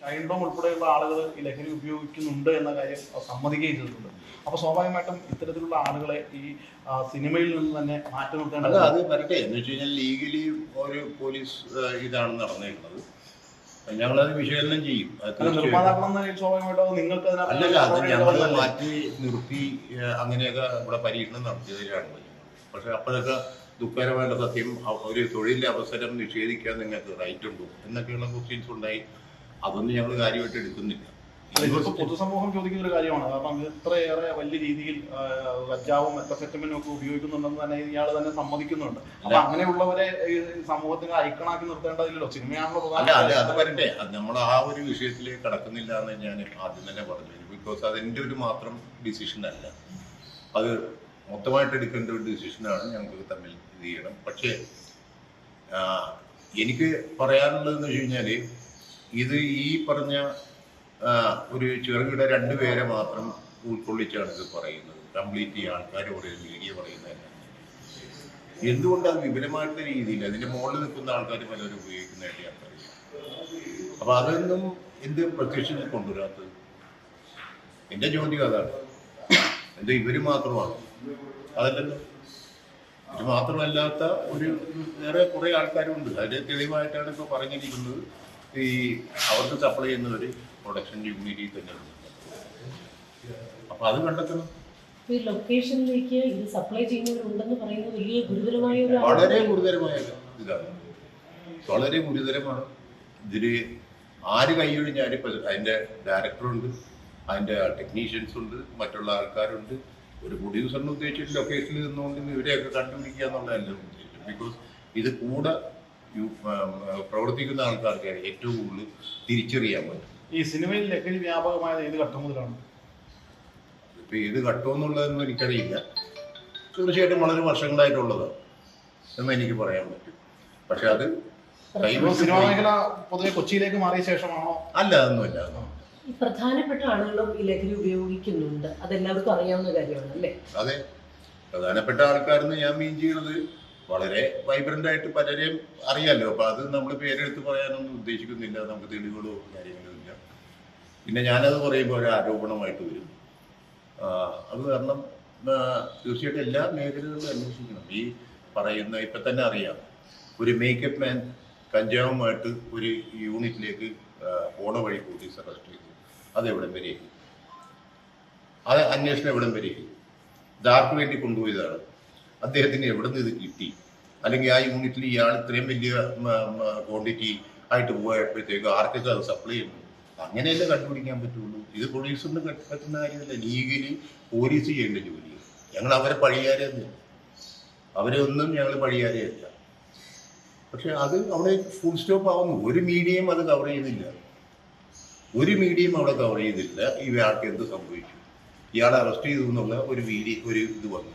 Shine home ഉൾപ്പെടെയുള്ള ആളുകൾ ഈ ലഹരി ഉപയോഗിക്കുന്നുണ്ട് എന്ന കാര്യം സമ്മതിക്കുകയും ചെയ്തിട്ടുണ്ട്. അപ്പൊ സ്വാഭാവികമായിട്ടും ഇത്തരത്തിലുള്ള ആളുകളെ ഈ സിനിമയിൽ നിന്ന് തന്നെ മാറ്റി നിർത്തേണ്ടത് അത് വരട്ടെ. എന്ന് വെച്ച് കഴിഞ്ഞാൽ ലീഗലി ഒരു പോലീസ് ഇതാണ് നടന്നിട്ടുള്ളത് ഞങ്ങളത് വിശകലനം ചെയ്യും. അല്ലല്ല അത് ഞങ്ങൾ മാറ്റി നിർത്തി അങ്ങനെയൊക്കെ ഇവിടെ പരീക്ഷണം നടത്തിയതിലാണ്. പക്ഷെ അപ്പോഴൊക്കെ ദുഃഖകരമായിട്ട് സത്യം ഒരു തൊഴിലിന്റെ അവസരം നിഷേധിക്കാൻ നിങ്ങൾക്ക് റൈറ്റ് ഉണ്ടോ? എന്നൊക്കെയുള്ള ക്വസ്റ്റ്യൻസ് ഉണ്ടായി. അതൊന്നും ഞങ്ങൾ കാര്യമായിട്ട് എടുക്കുന്നില്ല. ഇതിപ്പോ പൊതുസമൂഹം ചോദിക്കുന്ന ഒരു കാര്യമാണ്. കാരണം ഇത് ഇത്രയേറെ വലിയ രീതിയിൽ ലജ്ജാവും കഞ്ചാവും മെത്തഫെറ്റമിനും ഒക്കെ ഉപയോഗിക്കുന്നുണ്ടെന്ന് തന്നെ ഇയാൾ തന്നെ സമ്മതിക്കുന്നുണ്ട്. അപ്പൊ അങ്ങനെയുള്ളവരെ സമൂഹത്തിന് ഐക്കണാക്കി നിർത്തേണ്ടതില്ലല്ലോ. സിനിമയാണല്ലോ അല്ല അല്ല അത് വരട്ടെ. നമ്മൾ ആ ഒരു വിഷയത്തിലേക്ക് കടക്കുന്നില്ല എന്ന് ഞാൻ ആദ്യം തന്നെ പറഞ്ഞു. ബിക്കോസ് അതെന്റെ ഒരു മാത്രം ഡിസിഷൻ അല്ല. അത് മൊത്തമായിട്ട് എടുക്കേണ്ട ഒരു ഡിസിഷനാണ് ഞങ്ങൾക്ക് തമ്മിൽ ഇത് ചെയ്യണം. പക്ഷേ എനിക്ക് പറയാനുള്ളതെന്ന് വെച്ച് കഴിഞ്ഞാൽ ഇത് ഈ പറഞ്ഞ ഒരു ചെറുകിട രണ്ടുപേരെ മാത്രം ഉൾക്കൊള്ളിച്ചാണ് ഇത് പറയുന്നത്. കംപ്ലീറ്റ് ഈ ആൾക്കാർ പറയുന്നത്. മീഡിയ പറയുന്നതല്ല എന്തുകൊണ്ടാണ് വിപുലമായിട്ടുള്ള രീതിയിൽ അതിന്റെ മുകളിൽ നിൽക്കുന്ന ആൾക്കാർ പലരും ഉപയോഗിക്കുന്നതായിട്ട് ഞാൻ ഞങ്ങൾക്കറിയാം അപ്പൊ അതൊന്നും എന്ത് പ്രത്യക്ഷത്തിൽ കൊണ്ടുവരാത്തത്? എന്റെ ചോദ്യം അതാണ്. എന്താ ഇവർ മാത്രമാണ്. അതല്ലല്ലോ. ഇത് മാത്രമല്ലാത്ത ഒരു വേറെ കുറെ ആൾക്കാരുണ്ട്. അതിന്റെ തെളിവായിട്ടാണ് ഇപ്പൊ പറഞ്ഞിരിക്കുന്നത്. ഈ അവർക്ക് സപ്ലൈ ചെയ്യുന്ന ഒരു പ്രൊഡക്ഷൻ യൂണിറ്റിൽ തന്നെ അപ്പൊ അത് കണ്ടെത്തണം. ഈ ലൊക്കേഷനിലേക്ക് ഇത് സപ്ലൈ ചെയ്യുന്നവരുണ്ടെന്ന് പറയുന്നത് വലിയ ഗുരുതരമായ ഒരു വളരെ ഗുരുതരമായ ഇതാണ്. വളരെ ഗുരുതരമാണ്. ഇതിൽ ആര് കൈയൊഴിഞ്ഞാലും അതിന്റെ ഡയറക്ടറുണ്ട് അതിന്റെ ടെക്നീഷ്യൻസ് ഉണ്ട് മറ്റുള്ള ആൾക്കാരുണ്ട്. ഒരു പ്രൊഡ്യൂസറിന് ഉദ്ദേശിച്ചിട്ട് ലൊക്കേഷനിൽ നിന്നുകൊണ്ട് ഇവരെയൊക്കെ കണ്ടുപിടിക്കുക എന്നുള്ളതല്ല ഉദ്ദേശം ബിക്കോസ് ഇത് കൂടെ പ്രവർത്തിക്കുന്ന ആൾക്കാർക്ക് ഏറ്റവും കൂടുതൽ തിരിച്ചറിയാൻ പറ്റും. ഈ സിനിമയിൽ ലഹരി വ്യാപകമായത് ഏത് ഘട്ടം മുതലാണ്? ഇപ്പൊ ഏത് ഘട്ടം എന്നുള്ളതെന്ന് എനിക്കറിയില്ല. തീർച്ചയായിട്ടും വളരെ വർഷങ്ങളായിട്ടുള്ളതാണ് എന്ന് എനിക്ക് പറയാൻ പറ്റും. പക്ഷെ അത് സിനിമാ മേഖല പൊതുവെ കൊച്ചിയിലേക്ക് മാറിയ ശേഷമാണോ? അല്ല അതൊന്നുമല്ല ഈ പ്രധാനപ്പെട്ട ആളുകളും ഈ ലഹരി ഉപയോഗിക്കുന്നുണ്ട്. അതെല്ലാവർക്കും അറിയാവുന്ന കാര്യമാണ് അല്ലേ? അതെ. പ്രധാനപ്പെട്ട ആൾക്കാരെന്ന് ഞാൻ മീൻ ചെയ്യണത് വളരെ വൈബ്രന്റ് ആയിട്ട് പലരെയും അറിയാലോ. അപ്പൊ അത് നമ്മൾ പേരെടുത്ത് പറയാനൊന്നും ഉദ്ദേശിക്കുന്നില്ല. നമുക്ക് തെളിവുകളോ കാര്യങ്ങളോ ഇല്ല. പിന്നെ ഞാനത് പറയുമ്പോൾ ഒരു ആരോപണമായിട്ട് വരും. അത് കാരണം തീർച്ചയായിട്ടും എല്ലാ മേഖലകളിലും അന്വേഷിക്കണം. ഈ പറയുന്ന ഇപ്പൊ തന്നെ അറിയാം. ഒരു മേക്കപ്പ് മാൻ കഞ്ചാവുമായിട്ട് ഒരു യൂണിറ്റിലേക്ക് പോണ വഴി പോലീസ് അറസ്റ്റ് ചെയ്തു. അത് എവിടം വരെ എത്തി? അത് അന്വേഷണം എവിടം വരെ എത്തി? ഇതാർക്ക് വേണ്ടി കൊണ്ടുപോയതാണ്? അദ്ദേഹത്തിന് എവിടെ നിന്ന് ഇത് കിട്ടി? അല്ലെങ്കിൽ ആ യൂണിറ്റിൽ ഇയാൾ ഇത്രയും വലിയ ക്വാണ്ടിറ്റി ആയിട്ട് പോയപ്പോഴത്തേക്ക് ആർക്കൊക്കെ അത് സപ്ലൈ ചെയ്യുന്നു? അങ്ങനെയല്ലേ കണ്ടുപിടിക്കാൻ പറ്റുള്ളൂ. ഇത് പോലീസിന് പറ്റുന്ന കാര്യമല്ല. ലീഗലി പോലീസ് ചെയ്യേണ്ട ജോലി. ഞങ്ങൾ അവരെ പഴിയാരെയൊന്നുമില്ല അവരെ ഒന്നും ഞങ്ങൾ പഴിയാരെയല്ല. പക്ഷെ അത് അവിടെ ഫുൾ സ്റ്റോപ്പ് ആവുന്നു. ഒരു മീഡിയയും അത് കവർ ചെയ്തില്ല. ഒരു മീഡിയയും അവിടെ കവർ ചെയ്തില്ല. ഇയാൾക്ക് എന്ത് സംഭവിച്ചു? ഇയാളെ അറസ്റ്റ് ചെയ്തു എന്നുള്ള ഒരു വീഡിയോ ഒരു ഇത് വന്നു.